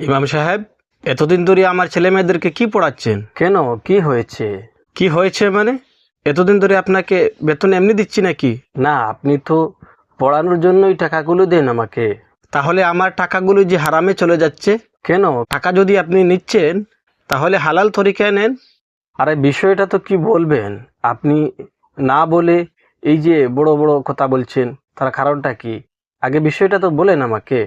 ইমাম সাহেব এতদিন ধরে আমার ছেলে মেয়েদেরকে কি পড়াচ্ছেন? কেন? কি হয়েছে? কি হয়েছে মানে? এতদিন ধরে আপনাকে বেতন এমনি দিচ্ছি নাকি? না আপনি তো পড়ানোর জন্যই টাকাগুলো দেন আমাকে। তাহলে আমার টাকাগুলো যে হারামে চলে যাচ্ছে কেন? টাকা যদি আপনি নিচ্ছেন তাহলে হালাল তরিকায় নেন। আরে বিষয়টা তো কি বলবেন? আপনি না বলে এই যে বড় বড় কথা বলছেন তার কারণটা কি? আগে বিষয়টা তো বলেন আমাকে।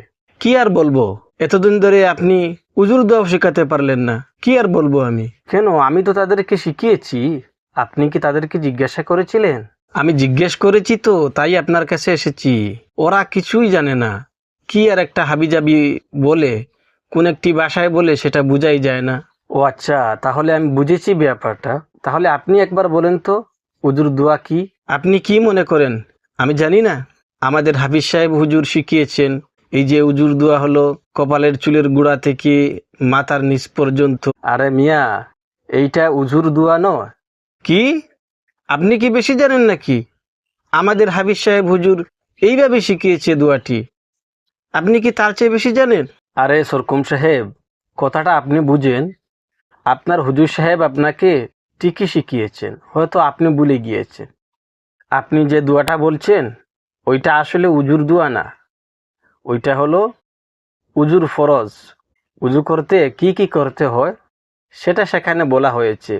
কি আর বলব? এতদিন ধরে আপনি উজুর দোয়াও শেখাতে পারলেন না। কি আর বলব আমি? কেন? আমি তো তাদেরকে শিখিয়েছি। আপনি কি তাদেরকে জিজ্ঞাসা করেছিলেন? আমি জিজ্ঞেস করেছি তো তাই আপনার কাছে এসেছি। ওরা কিছুই জানে না। কি আর একটা হাবিজাবি বলে কোন একটি ভাষায় বলে সেটা বুঝাই যায় না। ও আচ্ছা তাহলে আমি বুঝেছি ব্যাপারটা। তাহলে আপনি একবার বলেন তো উজুর দোয়া কি? আপনি কি মনে করেন? আমি জানি না। আমাদের হাফিজ সাহেব হুজুর শিখিয়েছেন। এই যে উজুর দোয়া হলো কপালের চুলের গোড়া থেকে মাথার নিচ পর্যন্ত। আরে মিয়া এইটা উজুর দোয়া নয়। কি? আপনি কি বেশি জানেন নাকি? আমাদের হাফিজ সাহেব হুজুর এইভাবে শিখিয়েছে দোয়াটি। আপনি কি তার চেয়ে বেশি জানেন? আরে সরকুম সাহেব কথাটা আপনি বুঝেন। আপনার হুজুর সাহেব আপনাকে ঠিকই শিখিয়েছেন হয়তো আপনি ভুলে গিয়েছেন। আপনি যে দোয়াটা বলছেন ওইটা আসলে উজুর দোয়া না। ওইটা হলো উজুর ফরজ। উজু করতে কি কি করতে হয় সেটা সেখানে বলা হয়েছে।